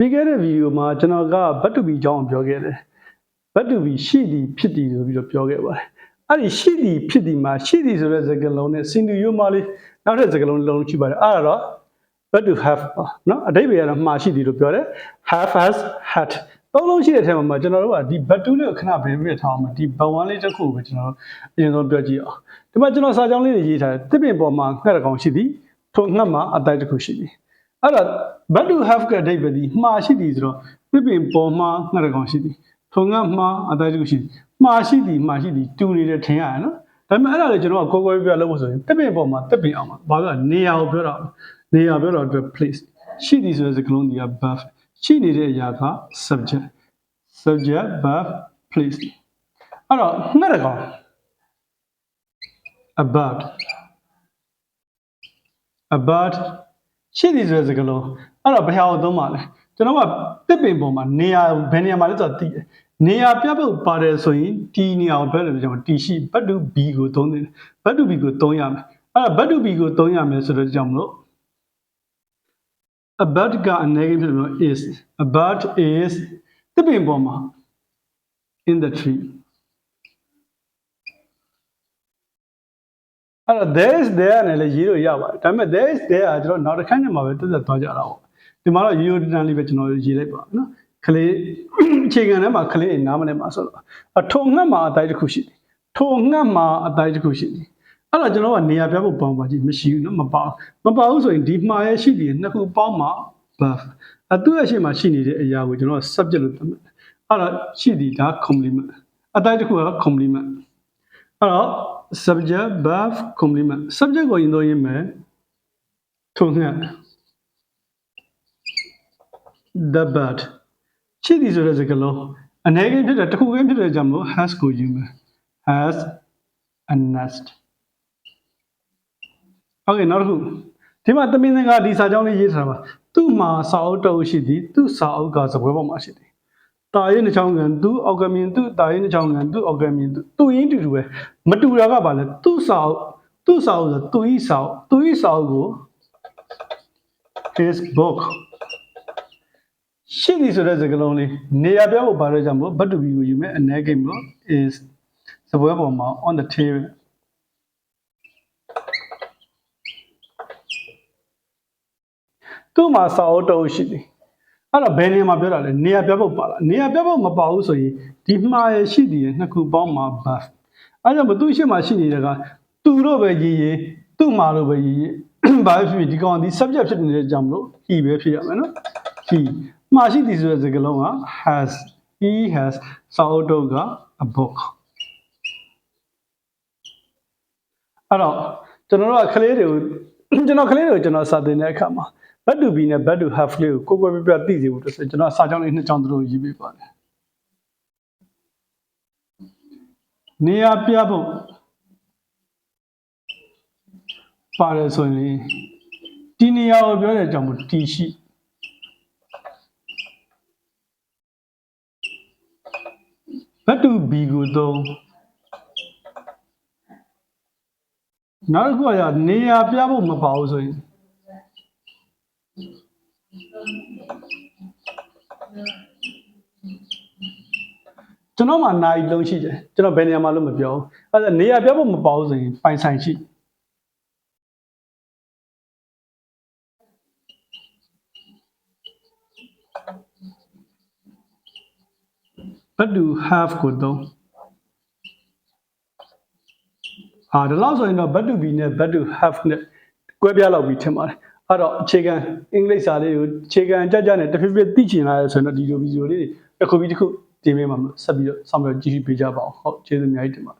ပြီးခဲ့တဲ့ဗီဒီယိုမှာကျွန်တော်ကဘတ်တူဘီအကြောင်းကိုပြောခဲ့တယ်ဘတ်တူဘီရှိသည်ဖြစ်သည်ဆိုပြီးတော့ပြောခဲ့ပါတယ်အဲ့ဒီရှိသည်ဖြစ်သည်မှာရှိသည်ဆိုတဲ့စကားလုံးနဲ့စင်တူရိုးမလေးနောက်တဲ့စကားလုံးတစ်လုံးရှိပါတယ်အဲ့ဒါတော့ but to have ပါเนาะအတိတ်ပဲကတော့မှားရှိသည်လို့ပြောတယ် have has had သုံးလုံးရှိတဲ့အထက်မှာကျွန်တော်တို့ကဒီ but to လေးကိုခဏပြင်ပြထားအောင်ဒီ but one လေးတစ်ခုကိုပဲကျွန်တော်တို့အရင်ဆုံးပြောကြည့်အောင်ဒီမှာကျွန်တော်စာကြောင်းလေးတွေရေးထားတယ်တစ်ပင်ပေါ်မှာငှက်တစ်ကောင်ရှိသည်ထိုငှက်မှာအတိုက်တစ်ခုရှိသည် အဲ့တော့ but to have ကအတိတ်ပဲဒီမှားရှိသည်ဆိုတော့တစ်ပင်ပေါ်မှာငှက်တစ်ကောင်ရှိသည်ထိုငှက်မှာအတိုက်တစ်ခုရှိသည်မှားရှိသည်မှားရှိသည်တူနေတယ်ထင်ရတယ်နော်ဒါပေမဲ့အဲ့ဒါလေကျွန်တော်ကကိုယ်ကိုယ်ပြပြလုပ်ဖို့ဆိုရင်တစ်ပင်ပေါ်မှာတစ်ပင်အောင်မှာဘာလို့လဲနေရာကိုပြောတာနေရာပြောတာအတွက် place ရှိသည်ဆိုတဲ့စကားလုံးဒီက verb ရှိနေတဲ့အရာက subject subject verb place အဲ့တော့ငှက်တကောင် about about ရှိသည်ဆိုတဲ့စကားလုံးအဲ့တော့ဘယ်ဟာကိုသုံးပါလဲကျွန်တော်ကတစ်ပင်ပေါ်မှာနေရာဘယ်နေရာမှာလဲဆိုတော့သိတယ်နေရာပြဖို့ပါတယ်ဆိုရင်ဒီနေရာကိုဘယ်လိုပြောတီရှိ but to be ကိုသုံးတယ် but to be ကိုသုံးရမယ်အဲ့တော့ but to be ကိုသုံးရမယ်ဆိုတော့ကြောင့်မလို့ about ကအ negative ဖြစ်လို့ is about is တစ်ပင်ပေါ်မှာ in the tree အဲ့တော့ there is there နဲ့လည်းရေးလို့ရပါတယ်ဒါပေမဲ့ there is there ကကျွန်တော်နောက်တစ်ခါညမှာပဲတက်သက်သွားကြတာပေါ့ဒီမှာတော့ရိုးရိုးတန်းလေးပဲကျွန်တော်ရေးလိုက်ပါနော်ခလေးအခြေခံထဲမှာခလေးနားမလဲမှာဆိုတော့အထုံငှက်မှာအတိုင်းတစ်ခုရှိတယ်ထုံငှက်မှာအတိုင်းတစ်ခုရှိတယ်အဲ့တော့ကျွန်တော်ကနေရာပြဖို့ပေါင်းပါကြည့်မရှိဘူးနော်မပေါင်းမပေါင်းဆိုရင်ဒီမှာရဲ့ရှိတယ်နှစ်ခုပေါင်းမှာ verb အတူအရှိမှရှိနေတဲ့အရာကိုကျွန်တော် subject လို့သတ်မှတ်တယ်အဲ့တော့ရှိသည်ဒါ complement အတိုင်းတစ်ခုက complement အဲ့တော့ subject verb complement subject ကိုရင်တော့ရေးမယ်ထုံငှက် the bird ရှိသည်ဆိုတဲ့စကားလုံးအနေကင်းဖြစ်တဲ့တစ်ခုကင်းဖြစ်တဲ့ကြောင့်မို့ has ကိုယူမယ် has a nest okay နောက်တစ်ခုဒီမှာသမီးငါဒီစာကြောင်းလေးရေးထားတာပါသူ့မှာစာအုပ်တုပ်ရှိသည်သူ့စာအုပ်ကစပွဲပေါ်မှာရှိသည် တာရင်နှချောင်းကန်သူ့အောက်ကမြင်သူ့တာရင်နှချောင်းကန်သူ့အောက်ကမြင်သူ့သူ့ရင်းတူတူပဲမတူတာကဘာလဲသူ့စာအုပ်သူ့စာအုပ်ဆိုသူ့ဤစာအုပ်သူ့ဤစာအုပ်ကို his book ရှိသည်ဆိုတဲ့စကားလုံးလေးနေရာပြဖို့ပါတော့ကြောင့်မို့ but to be ကိုယူမယ် a negative လို့ is စပွဲပေါ်မှာ on the table သူ့မှာစာအုပ်တုပ်ရှိသည် အဲ့တော့ဘယ်နေရာမှာပြောတာလဲနေရာပြဖို့ပါလားနေရာပြဖို့မပါဘူးဆိုရင်ဒီမှာရရှိသည်ရဲ့နှစ်ခုပေါင်းမှာ buff အဲ့ကြောင့်မသူ့ရှိမှရှိနေတဲ့ကသူတို့ပဲရေးရေးသူ့မှာလို့ပဲရေးရေးဘာဖြစ်ဖြစ်ဒီကောင်ဒီ subject ဖြစ်နေတဲ့ကြောင့်မလို့ he ပဲဖြစ်ရမယ်နော် he မှာရှိသည်ဆိုတဲ့စကားလုံးက has he has စာအုပ်တုပ်က a book အဲ့တော့ကျွန်တော်တို့ကကလေးတွေကိုကျွန်တော်ကလေးတွေကိုကျွန်တော်စာသင်တဲ့အခါမှာ bad to be နဲ့ bad to have လေးကိုကိုယ်ကိုယ်ပြပြသိစေဖို့အတွက်ဆိုကျွန်တော်စာကြောင်းလေးနှစ်ကြောင်းသူတို့ရေးပေးပါတယ်နေရာပြဖို့ပါတယ်ဆိုရင်ဒီနေရာကိုပြောတဲ့အကြောင်းမို့တီရှိဘတ်တူဘီကိုသုံးနောက်တစ်ခုကနေရာပြဖို့မပါဘူးဆိုရင် ကျွန်တော်မှနိုင်လုံးရှိတယ်ကျွန်တော်ဘယ်နေရာမှာလို့မပြောဘူးအဲ့ဒါနေရာပြဖို့မပါဘူးဆိုရင်ပိုင်ဆိုင်ရှိ but to have ကိုသုံးအာဒါလို့ဆိုရင်တော့ but to be နဲ့ but to have နဲ့ကွဲပြားလောက်ပြီးထင်ပါတယ် အဲ့တော့အခြေခံအင်္ဂလိပ်စာလေးကိုအခြေခံကြကြနဲ့တဖြည်းဖြည်းသိချင်လာရဆိုရင်တော့ဒီလိုဗီဒီယိုလေးတစ်ခုပြီးတစ်ခုတင်ပေးမှာဆက်ပြီးတော့ဆောင်ပြီးတော့ကြည့်ပေးကြပါအောင်ဟုတ်ကျေးဇူးအများကြီးတင်ပါတယ်